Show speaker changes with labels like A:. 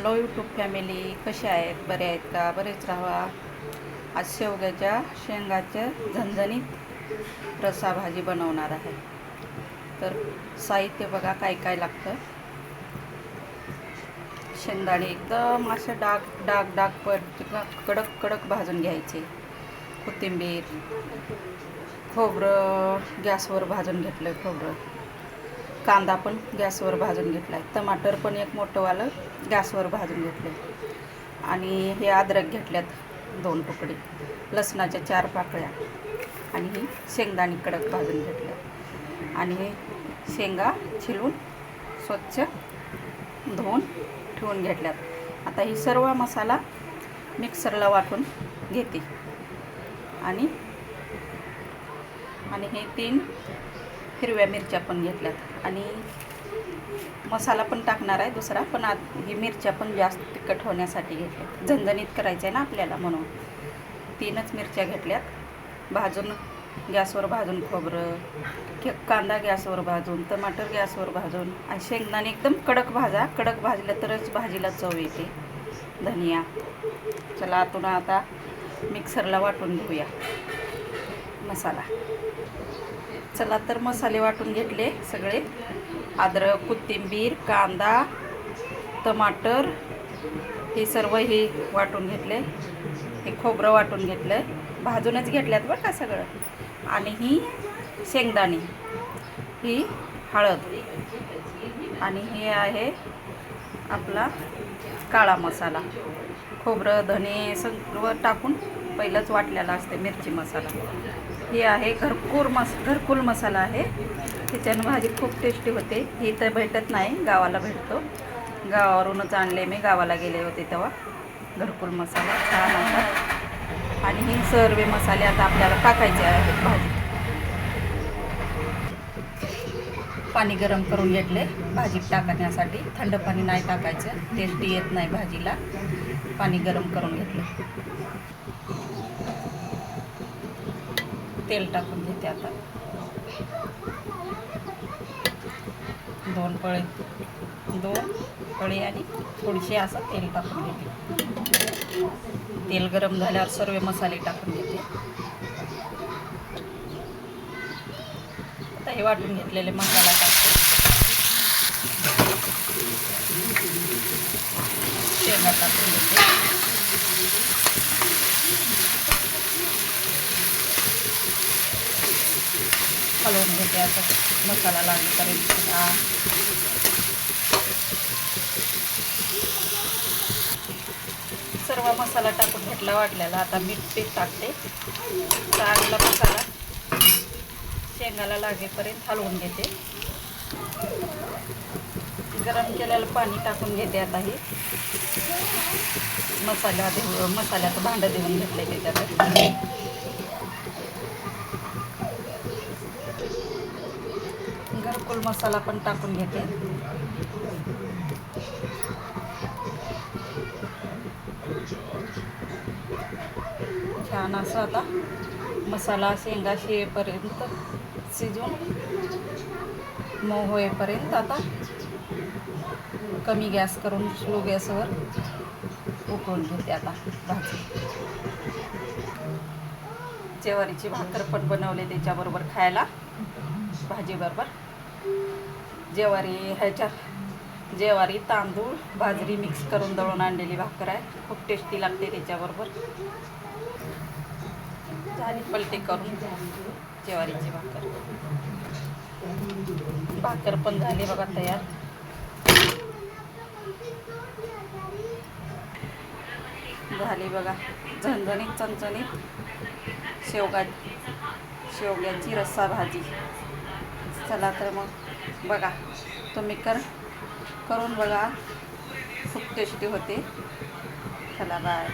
A: Hello YouTube family कसे आहेत? बरे आहेत का? बरेच राहा. आज शेवग्याच्या शेंगाच्या झणझणीत रसा भाजी बनवणार आहे. तर साहित्य बघा काय काय लागतं. शेंगदाणे एकदम असे डाग डाग डाग पड कडक कडक भाजून घ्यायचे. कोथिंबीर खोबरं गॅसवर भाजून घेतलं खोबरं. कांदा पण गॅसवर भाजून घेतला आहे टमाटर पण एक मोठंवालं गॅसवर भाजून घेतलं आणि हे अद्रक घेतल्यात दोन तुकडे. लसणाच्या चार पाकळ्या. आणि ही शेंगदाणे कडक भाजून घेतल्या आणि शेंगा छिलून स्वच्छ धुवून ठेवून घेतल्यात. आता ही सर्व मसाला मिक्सरला वाटून घेते. आणि आणि हे तीन हिरव्या मिरच्या पण घेतल्यात. आणि मसाला पण टाकणार आहे दुसरा पण आत ही मिरच्या पण जास्त तिखट होण्यासाठी घेतल्यात झणझणीत करायचं आहे ना आपल्याला म्हणून. तीनच मिरच्या घेतल्यात. भाजून गॅसवर भाजून खोबरं के कांदा गॅसवर भाजून टमाटर गॅसवर भाजून आणि शेंगदाणे एकदम कडक भाजा. कडक भाजलं तरच भाजीला चव येते. धनिया. चला आतून आता मिक्सरला वाटून घेऊया. मसाला. चला तर मसाले वाटून घेतले सगळे. अद्रक कोथिंबीर कांदा टमाटर हे सर्व हे वाटून घेतले. हे खोबरं वाटून घेतलं. भाजूनच घेतल्यात बरं का सगळं. आणि ही शेंगदाणे ही हळद आणि हे आहे आपला काळा मसाला. खोबरं धने सगळं टाकून पहिलंच वाटलेला असते मिरची मसाला. हे आहे घरकूर मस घरकुल मसाला आहे. त्याच्यानं भाजी खूप टेस्टी होते. ही तर भेटत नाही गावाला भेटतो. गावावरूनच आणले मी गावाला गेले होते तेव्हा. घरकुल मसाला छान असतात आणि हे सर्व मसाले आता आपल्याला टाकायचे आहेत भाजीत पाणी गरम करून घेतले. भाजीत टाकण्यासाठी थंड पाणी नाही टाकायचं. टेस्टी येत नाही भाजीला. पाणी गरम करून घेतलं. तेल टाकून घेते आता. दोन पळे दोन पळे आणि थोडीशी असं तेल टाकून घेते. तेल गरम झाल्यावर सर्व मसाले टाकून घेते. आता हे वाटून घेतलेले मसाला टाकते शेंगा टाकून घेते हलवून घेते आता मसाला लागेपर्यंत हा. सर्व मसाला टाकून घेतला वाटलेला. आता मीठ पीठ टाकते. चांगला मसाला शेंगाला लागेपर्यंत हलवून घेते. गरम केलेलं पाणी टाकून घेते आता हे. मसाला देऊ मसाल्याचं भांडं देऊन घेतलं त्याच्यात. घरकुल मसाला पण टाकून घेते. छान असं आता मसाला शेंगा शिळेपर्यंत शिजून मऊ होईपर्यंत आता कमी गॅस करून स्लो गॅसवर उकळून घेते आता भाजी. ज्वारीची भाकर पण बनवले त्याच्याबरोबर खायला. भाजीबरोबर. ज्वारी ह्याच्यात ज्वारी तांदूळ बाजरी मिक्स करून दळून आणलेली भाकर आहे. खूप टेस्टी लागते त्याच्याबरोबर. झाली पलटे करून ज्वारीची भाकर. भाकर पण झाली बघा तयार. झाली बघा झणझणीत चणचणीत शेवगा शेवग्याची रस्सा भाजी चला तर मग बघा. तुम्ही कर करून बघा. खूप टेस्टी होते. चला बाय